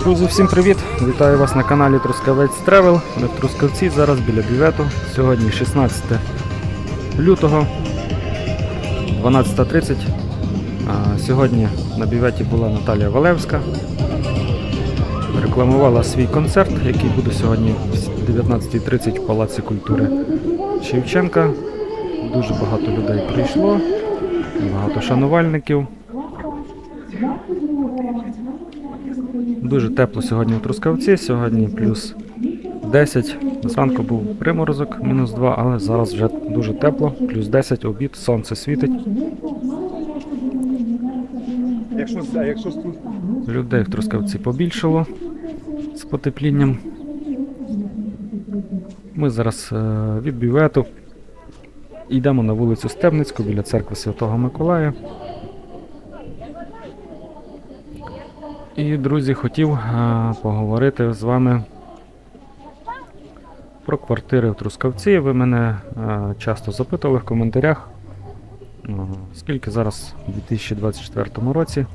Друзі, всім привіт! Вітаю вас на каналі Трускавець Тревел. Ми в Трускавці, зараз біля бювету. Сьогодні 16 лютого, 12.30. Сьогодні на бюветі була Наталія Валевська. Рекламувала свій концерт, який буде сьогодні в 19.30 в Палаці культури Шевченка. Дуже багато людей прийшло, багато шанувальників. Дуже тепло сьогодні в Трускавці, сьогодні плюс 10. Зранку був приморозок, мінус 2, але зараз вже дуже тепло, плюс 10, обід, сонце світить. Людей в Трускавці побільшало з потеплінням. Ми зараз е, від бювету йдемо на вулицю Стебницьку біля церкви Святого Миколая. І, друзі, хотів е, поговорити з вами про квартири в Трускавці. Ви мене е, часто запитували в коментарях, е, скільки зараз у 2024 році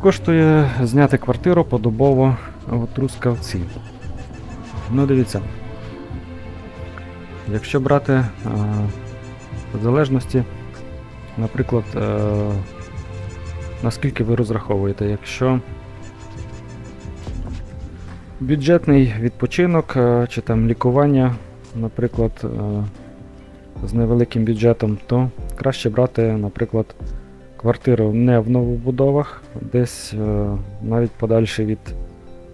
коштує зняти квартиру подобово в Трускавці. Ну, дивіться. Якщо брати в залежності, наприклад, наскільки ви розраховуєте, якщо бюджетний відпочинок е, чи там лікування, наприклад, е, з невеликим бюджетом, то краще брати, наприклад, квартиру не в новобудовах, десь е, навіть подальше від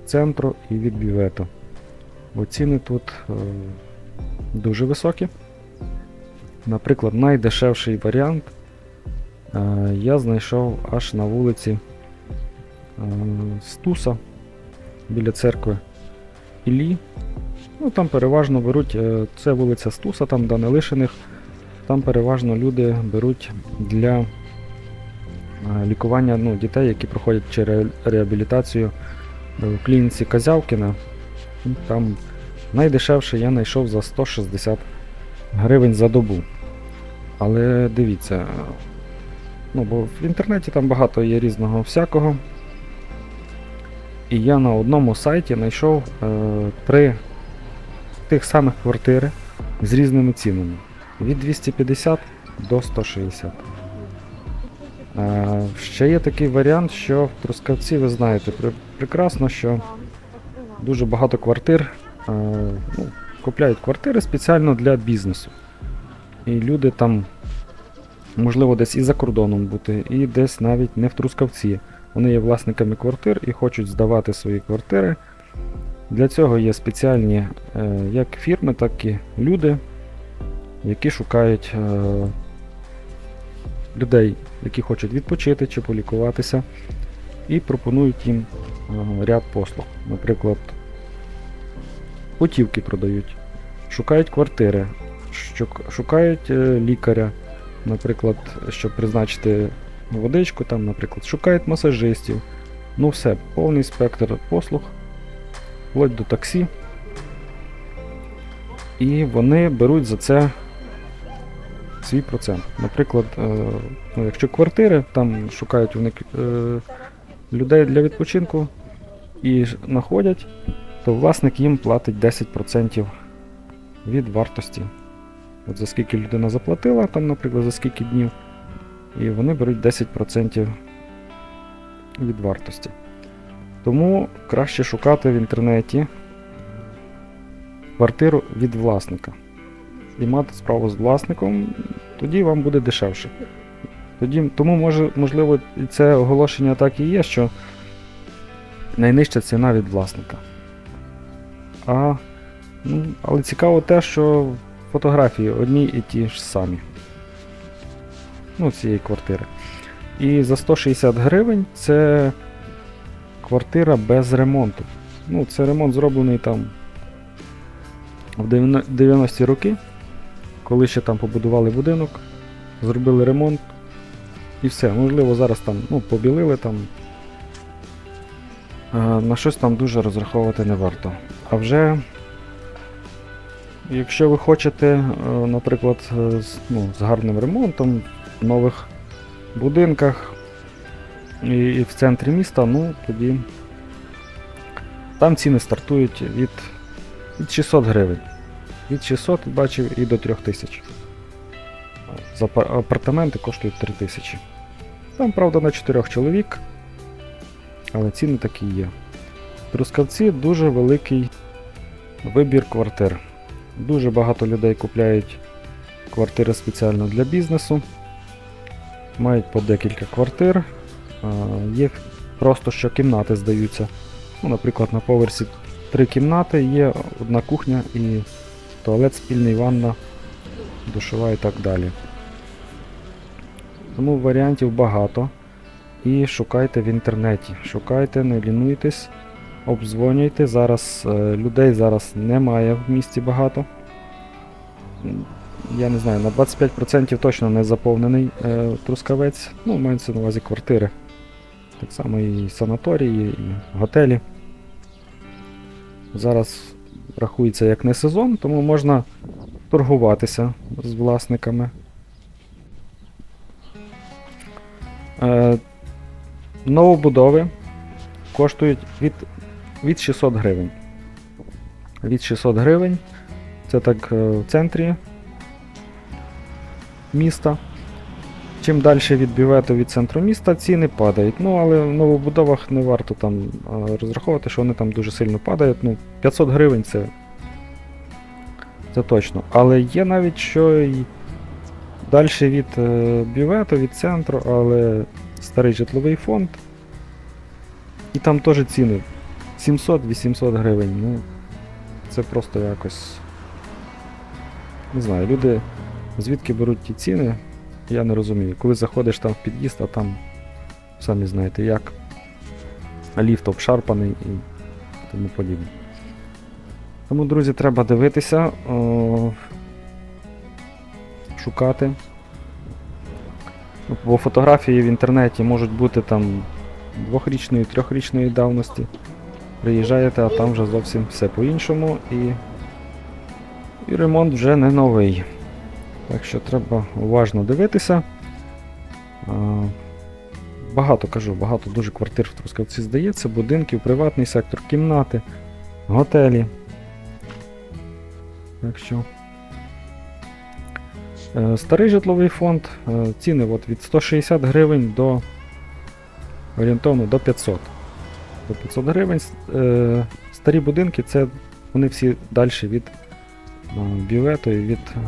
центру і від бювету. Бо ціни тут дуже високі. Наприклад, найдешевший варіант я знайшов аж на вулиці е, Стуса біля церкви Іллі. Ну, там переважно беруть, е, це вулиця Стуса, там Данилишиних, там переважно люди беруть для е, лікування ну, дітей, які проходять через реабілітацію е, в клініці Казявкіна. Ну, Там найдешевше я знайшов за 160 гривень за добу. Але дивіться, е, ну, бо в інтернеті там багато є різного всякого. І я на одному сайті знайшов е, три тих самих квартири з різними цінами. Від 250 до 160. Е, ще є такий варіант, що в Трускавці, ви знаєте пр- прекрасно, що дуже багато квартир е, ну, купляють квартири спеціально для бізнесу. І люди там, можливо, десь і за кордоном бути, і десь навіть не в Трускавці. Вони є власниками квартир і хочуть здавати свої квартири. Для цього є спеціальні е, як фірми, так і люди, які шукають е, людей, які хочуть відпочити чи полікуватися, і пропонують їм е, ряд послуг. Наприклад, путівки продають, шукають квартири, шукають лікаря, наприклад, щоб призначити водичку, там, наприклад, шукають масажистів. Ну все, повний спектр послуг, вплоть до таксі. І вони беруть за це свій процент. Наприклад, е, ну, якщо квартири, там шукають вони е, людей для відпочинку і знаходять, то власник їм платить 10% від вартості. От за скільки людина заплатила, там, наприклад, за скільки днів, і вони беруть 10% від вартості. Тому краще шукати в інтернеті квартиру від власника. І мати справу з власником, тоді вам буде дешевше. Тоді, тому може, можливо, це оголошення так і є, що найнижча ціна від власника. А, ну, але цікаво те, що фотографії одні і ті ж самі. Ну, цієї квартири. І за 160 гривень це квартира без ремонту. Ну, це ремонт зроблений там в 90-ті роки, коли ще там побудували будинок, зробили ремонт і все. Можливо, зараз там ну, побілили там. Е, На щось там дуже розраховувати не варто. А вже, якщо ви хочете, е, наприклад, е, з, ну, з гарним ремонтом в нових будинках і, і в центрі міста, ну тоді там ціни стартують від, від 600 гривень. Від 600 бачив і до 3000. За апартаменти коштують 3000. Там, правда, на 4 чоловік, але ціни такі є. В Трускавці дуже великий вибір квартир. Дуже багато людей купляють квартири спеціально для бізнесу. Мають по декілька квартир. Є просто що кімнати здаються. Ну, наприклад, на поверсі три кімнати, є одна кухня і туалет спільний, ванна, душова і так далі. Тому варіантів багато. І шукайте в інтернеті. Шукайте, не лінуйтесь, обдзвонюйте. Зараз е, людей зараз немає в місті багато. Я не знаю, на 25% точно не заповнений е, трускавець. Ну, мається на увазі квартири. Так само і санаторії, і готелі. Зараз рахується як не сезон, тому можна торгуватися з власниками. Е, новобудови коштують від, від 600 гривень. Від 600 гривень. Це так е, в центрі міста. Чим далі від бювету від центру міста, ціни падають. Ну, але в новобудовах не варто там е, розраховувати, що вони там дуже сильно падають. Ну, 500 гривень це, це точно. Але є навіть що і далі від е, бювету, від центру, але старий житловий фонд. І там теж ціни 700-800 гривень. Ну, це просто якось. Не знаю, люди звідки беруть ті ціни, я не розумію. Коли заходиш там в під'їзд, а там самі знаєте як. Ліфт обшарпаний і тому подібне. Тому, друзі, треба дивитися, о, шукати. Бо фотографії в інтернеті можуть бути там двохрічної, трьохрічної давності. Приїжджаєте, а там вже зовсім все по-іншому і, і ремонт вже не новий. Так що треба уважно дивитися. Багато кажу, багато дуже квартир в Трускавці здається, будинків, приватний сектор, кімнати, готелі. Так що. Е, Старий житловий фонд, е, ціни от від 160 гривень до орієнтовно до 500. До 500 гривень. Е, Старі будинки це вони всі далі від е, бювету і від е,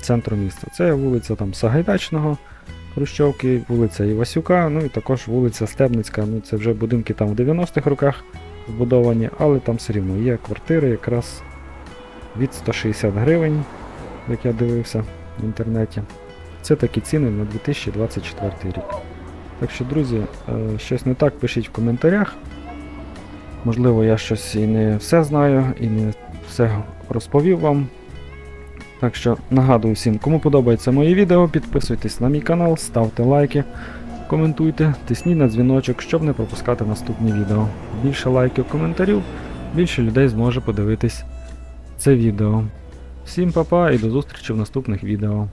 центру міста. Це вулиця там Сагайдачного, Хрущовки, вулиця Івасюка, ну і також вулиця Стебницька. Ну це вже будинки там в 90-х роках збудовані, але там все рівно є квартири якраз від 160 гривень, як я дивився в інтернеті. Це такі ціни на 2024 рік. Так що, друзі, е, щось не так, пишіть в коментарях. Можливо, я щось і не все знаю, і не все розповів вам. Так що нагадую всім, кому подобається моє відео, підписуйтесь на мій канал, ставте лайки, коментуйте, тисніть на дзвіночок, щоб не пропускати наступні відео. Більше лайків, коментарів, більше людей зможе подивитись це відео. Всім па-па і до зустрічі в наступних відео.